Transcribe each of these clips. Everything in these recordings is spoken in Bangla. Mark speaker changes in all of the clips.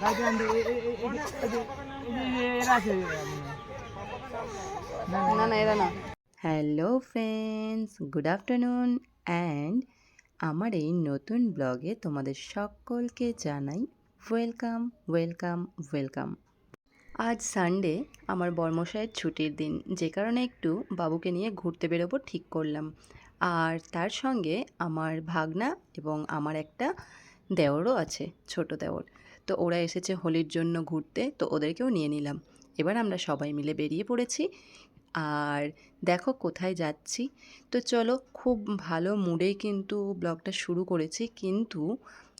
Speaker 1: না না
Speaker 2: না না এরা না। Hello friends good afternoon and আমার এই নতুন ব্লগে তোমাদের সকলকে জানাই ওয়েলকাম ওয়েলকাম ওয়েলকাম আজ সানডে আমার বর্মশায়ের ছুটির দিন যে কারণে একটু বাবুকে নিয়ে ঘুরতে বেরোবো ঠিক করলাম। আর তার সঙ্গে আমার ভাগনা এবং আমার একটা দেওরও আছে ছোট দেওর। তো ওরা এসেছে হোলির জন্য ঘুরতে, তো ওদেরকেও নিয়ে নিলাম। এবার আমরা সবাই মিলে বেরিয়ে পড়েছি। আর দেখো কোথায় যাচ্ছি। তো চলো, খুব ভালো মুডেই কিন্তু ব্লগটা শুরু করেছি, কিন্তু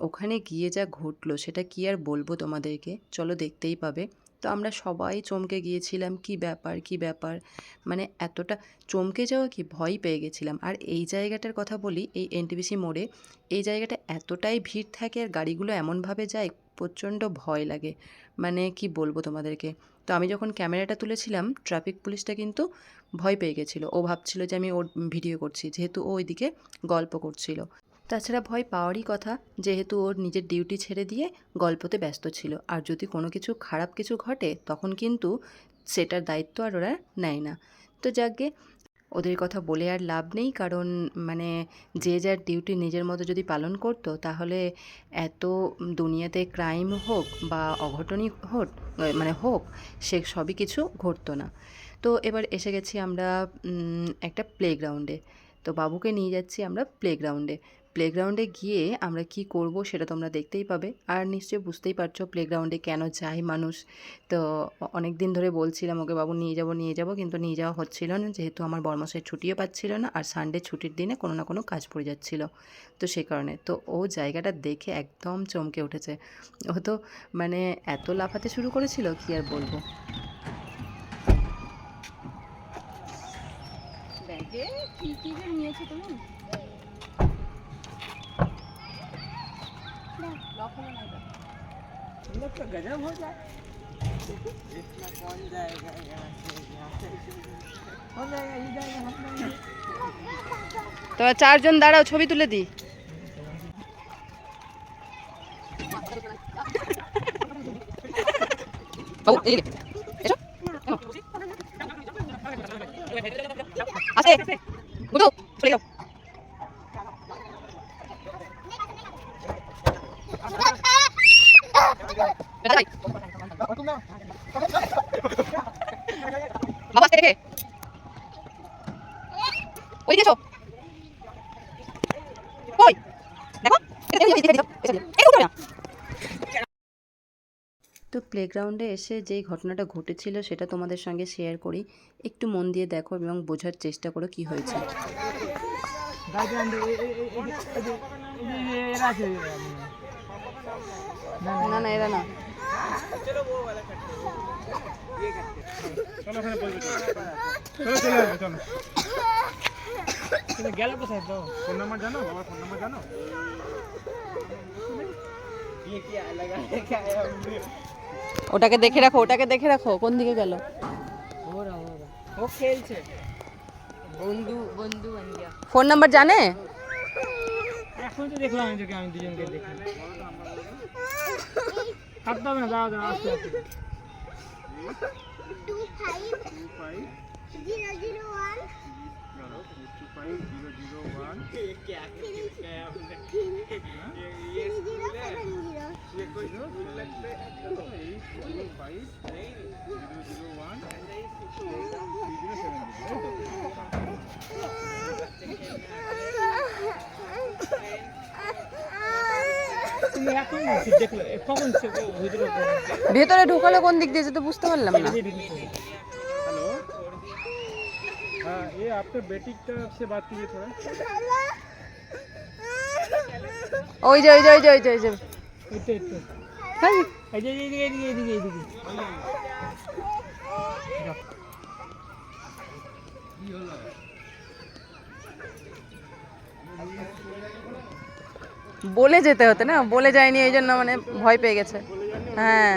Speaker 2: ওখানে গিয়ে যা ঘটলো সেটা কি আর বলব তোমাদেরকে? চলো দেখতেই পাবে। তো আমরা সবাই চমকে গিয়েছিলাম, কি ব্যাপার কি ব্যাপার? মানে এতটা চমকে যাওয়া কি? ভয় পেয়ে গেছিলাম। আর এই জায়গাটার কথা বলি, এই এনটিবিসি মোড়ে, এই জায়গাটা এতটাই ভিড় থাকে আর গাড়িগুলো এমনভাবে যায় প্রচণ্ড ভয় লাগে। মানে কি বলব তোমাদেরকে? তো আমি যখন ক্যামেরাটা তুলেছিলাম, ট্রাফিক পুলিশটা কিন্তু ভয় পেয়ে গেছিল। ও ভাবছিল যে আমি ওর ভিডিও করছি, যেহেতু ও ওইদিকে গল্প করছিল। তাছাড়া ভয় পাওয়ারই কথা, যেহেতু ওর নিজের ডিউটি ছেড়ে দিয়ে গল্পতে ব্যস্ত ছিল। আর যদি কোনো কিছু খারাপ কিছু ঘটে, তখন কিন্তু সেটার দায়িত্ব আর ওরা নেয় না। তো যাকে ওদের কথা বলে আর লাভ নেই। কারণ মানে যে যার ডিউটি নিজের মতো যদি পালন করত, তাহলে এত দুনিয়াতে ক্রাইম হোক বা অঘটনই হোক মানে হোক, সে সবই কিছু ঘটতো না। তো এবার এসে গেছি আমরা একটা প্লেগ্রাউন্ডে তো বাবুকে নিয়ে যাচ্ছি আমরা প্লেগ্রাউন্ডে প্লেগ্রাউন্ডে গিয়ে আমরা কি করব সেটা তোমরা দেখতেই পাবে। আর নিশ্চয়ই বুঝতেই পারছ প্লেগ্রাউন্ডে কেন যায় মানুষ। তো অনেক দিন ধরে বলছিলাম, ওকে বাবু নিয়ে যাব নিয়ে যাব। কিন্তু নিয়ে যাওয়া হচ্ছিল না। যেহেতু আমার বর্মশের ছুটিও পাচ্ছিল না, আর সানডে ছুটির দিনে কোনো না কোনো কাজ পড়ে যাচ্ছিল। তো সে কারণে, তো ও জায়গাটা দেখে একদম চমকে উঠেছে। ও তো মানে এত লাফাতে শুরু করেছিল, কি আর বলব? কি কি নিয়েছো তুমি? লক হলো না এটা।
Speaker 1: हम लोग तो गजब हो जाए इतना कौन जाएगा यहाँ से यहाँ से हो जाएगा ये जाएगा हम जाएंगे
Speaker 2: তোমরা চারজন দাঁড়াও ছবি তুলে দিই বাবু বাবা রেখে ওই কই দেখো এই, উঠো না। তো প্লেগ্রাউন্ডে এসে যেই ঘটনাটা ঘটেছিল সেটা তোমাদের সঙ্গে শেয়ার করি একটু মন দিয়ে দেখো এবং বোঝার চেষ্টা করো কি হয়েছে
Speaker 1: না না
Speaker 2: এরা না।
Speaker 1: গেল কোথায় তো? ফোন নাম্বার জানো? বাবা ফোন নাম্বার জানো?
Speaker 2: ওটাকে দেখে রাখো ওটাকে দেখে রাখো কোন দিকে গেল?
Speaker 1: ও খেলছে। বন্ধু বন্ধু
Speaker 2: ফোন নাম্বার জানে?
Speaker 1: এখন তো দেখলাম আমি দুজনকে দেখলাম। কাটতে হবে না দাও দাও আস্তে আস্তে ভিতরে
Speaker 2: ভেতরে ঢুকালো কোন দিক দিয়ে তো বুঝতে পারলাম না
Speaker 1: हेलो हाँ ये आपके बेटी की तरफ से बात कीजिए थोड़ा
Speaker 2: ওই যে ওই যে ওই যে ওই যে ওই যে
Speaker 1: इतने इतने
Speaker 2: হ্যাঁ,
Speaker 1: এই যে এদিকে এদিকে এদিকে এদিকে যাও।
Speaker 2: বলে যেতে হতো না, বলে যায়নি, এই জন্য মানে ভয় পেয়ে গেছে। হ্যাঁ।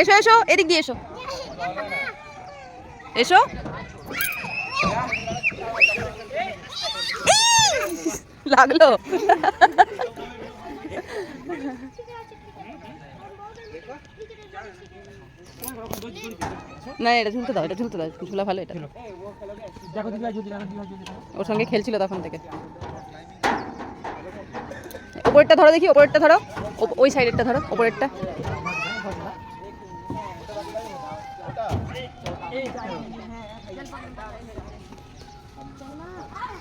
Speaker 2: এসো এসো, এদিক দিয়ে এসো। এসো। লাগল। না, এটা ঝুলতে দাও, এটা ঝুলতে দাও ঝুলা ভালো এটা। ওর সঙ্গে খেলছিল তখন থেকে। ওপরেরটা ধরো দেখি, ওপরেরটা ধরো। ওই সাইডেরটা ধরো, ওপরেরটা।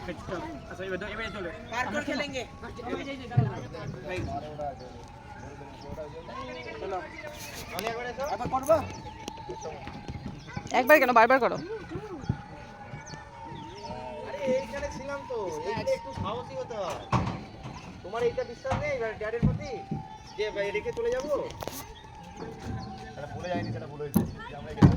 Speaker 1: আচ্ছা এবার এবার চলে পার করে খেলেंगे একবার
Speaker 2: কেন? বারবার করো।
Speaker 1: আরে এইখানে ছিলাম তো। এইখানে একটু সাহসী হতে হয়। তোমার এইটা বিশ্বাস নেই? ড্যাডের প্রতি যে ভাই রেখে চলে যাব? সেটা ভুলে যায়নি সেটা ভুলে আমরা এখানে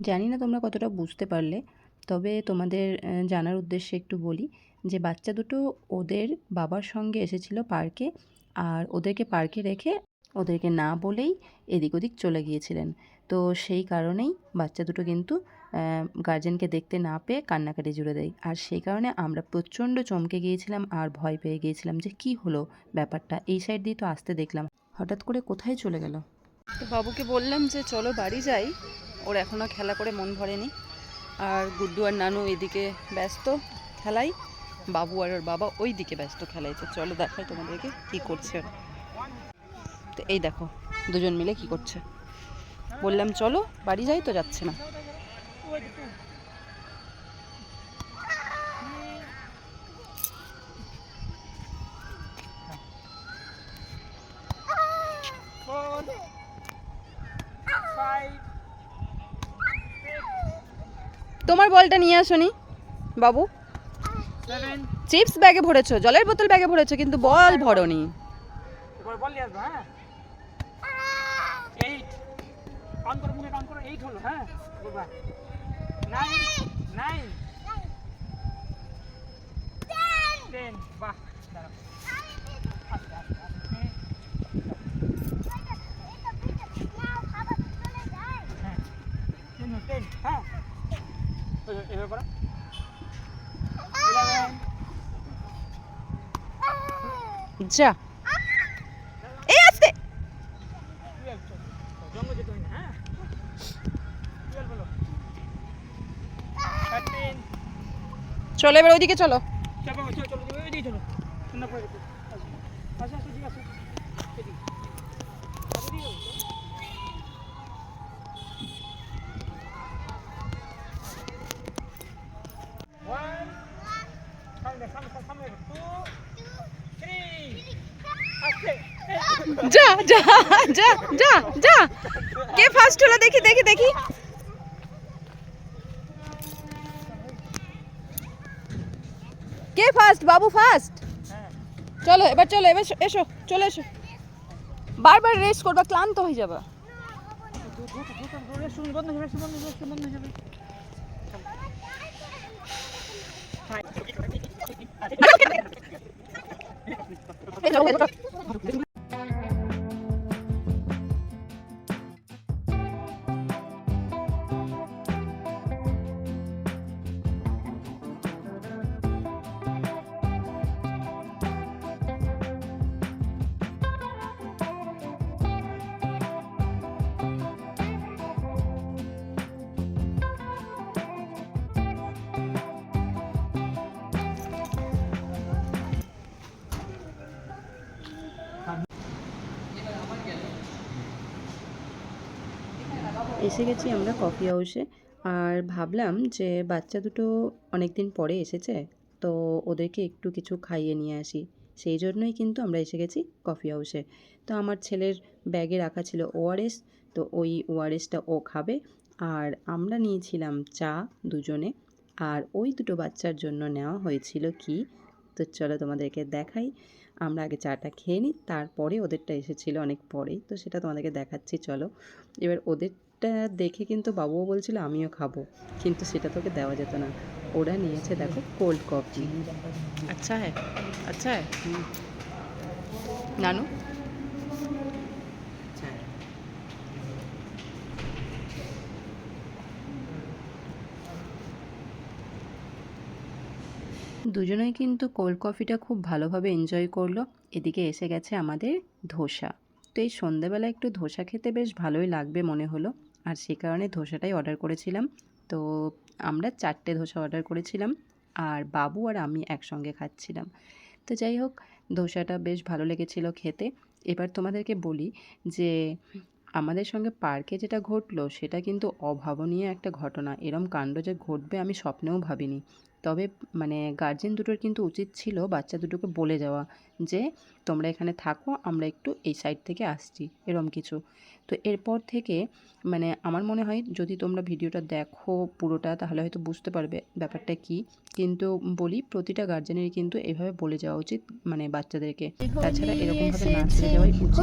Speaker 2: জানি না তোমরা কতটা বুঝতে পারলে, তবে তোমাদের জানার উদ্দেশ্যে একটু বলি যে বাচ্চা দুটো ওদের বাবার সঙ্গে এসেছিল পার্কে আর ওদেরকে পার্কে রেখে ওদেরকে না বলেই এদিক ওদিক চলে গিয়েছিলেন। তো সেই কারণেই বাচ্চা দুটো কিন্তু গার্জেনকে দেখতে না পেয়ে কান্নাকাটি জুড়ে দেয়। আর সেই কারণে আমরা প্রচণ্ড চমকে গিয়েছিলাম আর ভয় পেয়ে গিয়েছিলাম যে কি হলো ব্যাপারটা। এই সাইড দিয়ে তো আসতে দেখলাম। হঠাৎ করে কোথায় চলে গেল? তো বাবুকে বললাম যে চলো বাড়ি যাই। ওর এখনও খেলা করে মন ভরেনি। আর গুড্ডু আর নানু এদিকে ব্যস্ত খেলাই। বাবু আর ওর বাবা ওই দিকে ব্যস্ত খেলাই। তো চলো দেখাই তোমাদেরকে কি করছে। তো এই দেখো, দুজন মিলে কি করছে। বললাম, চলো, বাড়ি যাই তো, যাচ্ছে না। বলটা নিয়ে আসনি বাবু। চিপস ব্যাগে ভরেছো, জলের বোতল ব্যাগে ভরেছো, কিন্তু বল ভরনি।
Speaker 1: এবার বল নিয়ে আসব হ্যাঁ এইট কাউন্ট করো মুখে কাউন্ট করো এইট হলো হ্যাঁ বলবা নাইন নাইন টেন বাহ দাঁড়াও আস্তে আস্তে আস্তে হ্যাঁ টেন টেন হ্যাঁ এ- এভাবে করো ইলেভেন
Speaker 2: যা এই আসতে
Speaker 1: টুয়েলভ জঙ্গল যেতে হয় না হ্যাঁ টুয়েলভ হলো থার্টিন
Speaker 2: চলো এবার ওইদিকে চলো
Speaker 1: চলো
Speaker 2: যা যা যা যা। কে ফার্স্ট হলো? দেখি দেখি দেখি। কে ফার্স্ট বাবু ফার্স্ট চলো এবার চলো এবার এসো, চলে এসো। বারবার রেস করবা ক্লান্ত হয়ে যাবে। এসে গেছি আমরা কফি হাউসে। আর ভাবলাম যে বাচ্চা দুটো অনেক দিন পরে এসেছে, তো ওদেরকে একটু কিছু খাইয়ে নিয়ে আসি। সেই জন্যই কিন্তু আমরা এসে গেছি কফি হাউসে। তো আমার ছেলের ব্যাগে রাখা ছিল ওআরএস, তো ওই ওআরএসটা ও খাবে। আর আমরা নিয়েছিলাম চা দুজনে। আর ওই দুটো বাচ্চার জন্য নেওয়া হয়েছিল কি? তো চলো তোমাদেরকে দেখাই। আমরা আগে চাটা খেয়ে নিই, তারপরে ওদেরটা এসেছিল অনেক পরেই তো সেটা তোমাদেরকে দেখাচ্ছি, চলো। এবার ওদেরটা দেখে কিন্তু বাবুও বলছিল আমিও খাব। কিন্তু সেটা তোকে দেওয়া যেত না। ওরা নিয়েছে দেখো কোল্ড কফি আচ্ছা হ্যাঁ আচ্ছা হ্যাঁ নানু? দুজনেই কিন্তু কোল্ড কফিটা খুব ভালোভাবে এনজয় করল। এদিকে এসে গেছে আমাদের ধোসা। তো এই সন্ধেবেলা একটু ধোসা খেতে বেশ ভালোই লাগবে মনে হলো। আর সে কারণে ধোসাটাই অর্ডার করেছিলাম। তো আমরা চারটে ধোসা অর্ডার করেছিলাম, আর বাবু আর আমি একসঙ্গে খাচ্ছিলাম। তো যাই হোক, ধোসাটা বেশ ভালো লেগেছিল খেতে। এবার তোমাদেরকে বলি যে, আমাদের সঙ্গে পার্কে যেটা ঘটলো সেটা কিন্তু অভাবনীয় একটা ঘটনা। এরম কাণ্ড যে ঘটবে আমি স্বপ্নেও ভাবিনি। তবে মানে গার্জেন দুটোর কিন্তু উচিত ছিল বাচ্চা দুটোকে বলে যাওয়া যে তোমরা এখানে থাকো আমরা একটু এই সাইড থেকে আসছি। এরম কিছু। তো এরপর থেকে মানে আমার মনে হয় যদি তোমরা ভিডিওটা দেখো পুরোটা তাহলে হয়তো বুঝতে পারবে ব্যাপারটা কি। কিন্তু বলি প্রতিটা গার্জেনেরই কিন্তু এভাবে বলে যাওয়া উচিত মানে বাচ্চাদেরকে। তাছাড়া এরকমভাবে না যাওয়াই উচিত।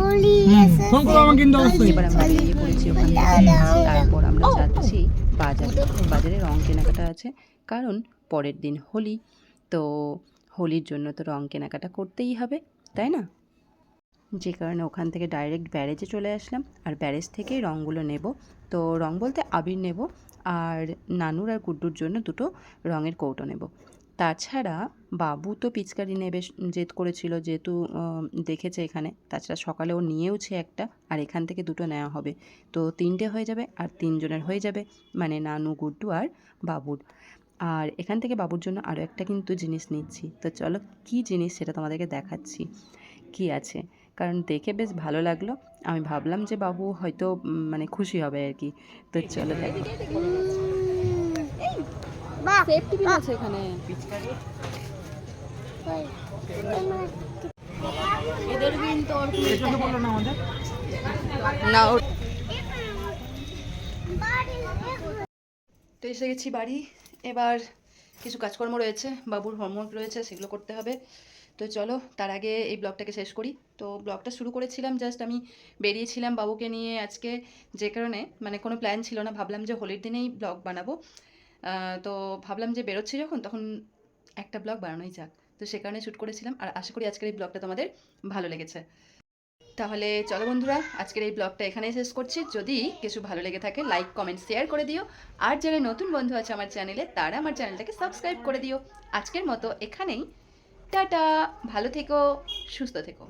Speaker 2: এবার আমরা বেরিয়ে পড়েছি ওখান থেকে। তারপর আমরা যাচ্ছি বাজারে। বাজারে রং কেনাকাটা আছে। কারণ পরের দিন হোলি। তো হোলির জন্য তো রং কেনাকাটা করতেই হবে, তাই না? যে কারণে ওখান থেকে ডাইরেক্ট ব্যারেজে চলে আসলাম। আর ব্যারেজ থেকেই রঙগুলো নেব। তো রং বলতে আবির নেব আর নানুর আর গুড্ডুর জন্য দুটো রঙের কৌটো নেব। তাছাড়া বাবু তো পিচকারি নেবে, জেদ করেছিল যেহেতু দেখেছে এখানে। তাছাড়া সকালে ও নিয়েওছে একটা আর এখান থেকে দুটো নেওয়া হবে। তো তিনটে হয়ে যাবে আর তিনজনের হয়ে যাবে মানে নানু গুড্ডু আর বাবুর। আর এখান থেকে বাবুর জন্য আরও একটা কিন্তু জিনিস নিচ্ছি। তো চলো কী জিনিস সেটা তোমাদেরকে দেখাচ্ছি। কি আছে? কারণ দেখে বেশ ভালো লাগল। আমি ভাবলাম যে বাবু হয়তো মানে খুশি হবে আর কি। তো চলো দেখো।
Speaker 3: বাহ
Speaker 4: সেফটি পিন আছে এখানে। এদের পিন তোর
Speaker 2: না ও তো এসে গেছি বাড়ি। এবার কিছু কাজকর্ম রয়েছে, বাবুর হোমওয়ার্ক রয়েছে, সেগুলো করতে হবে। তো চলো, তার আগে এই ব্লগটাকে শেষ করি। তো ব্লগটা শুরু করেছিলাম জাস্ট আমি বেরিয়েছিলাম বাবুকে নিয়ে আজকে যে কারণে মানে কোনো প্ল্যান ছিল না, ভাবলাম যে হোলির দিনেই ব্লগ বানাবো। তো ভাবলাম যে বেরোচ্ছি যখন, তখন একটা ব্লগ বানানোই যাক। তো সে কারণে শ্যুট করেছিলাম, আর আশা করি আজকের এই ব্লগটা তোমাদের ভালো লেগেছে। তাহলে চলো বন্ধুরা, আজকের এই ব্লগটা এখানেই শেষ করছি। যদি কিছু ভালো লেগে থাকে লাইক কমেন্ট শেয়ার করে দিও। আর যারা নতুন বন্ধু আছে আমার চ্যানেলে তারা আমার চ্যানেলটাকে সাবস্ক্রাইব করে দিও। আজকের মতো এখানেই। টাটা! ভালো থেকো, সুস্থ থেকো।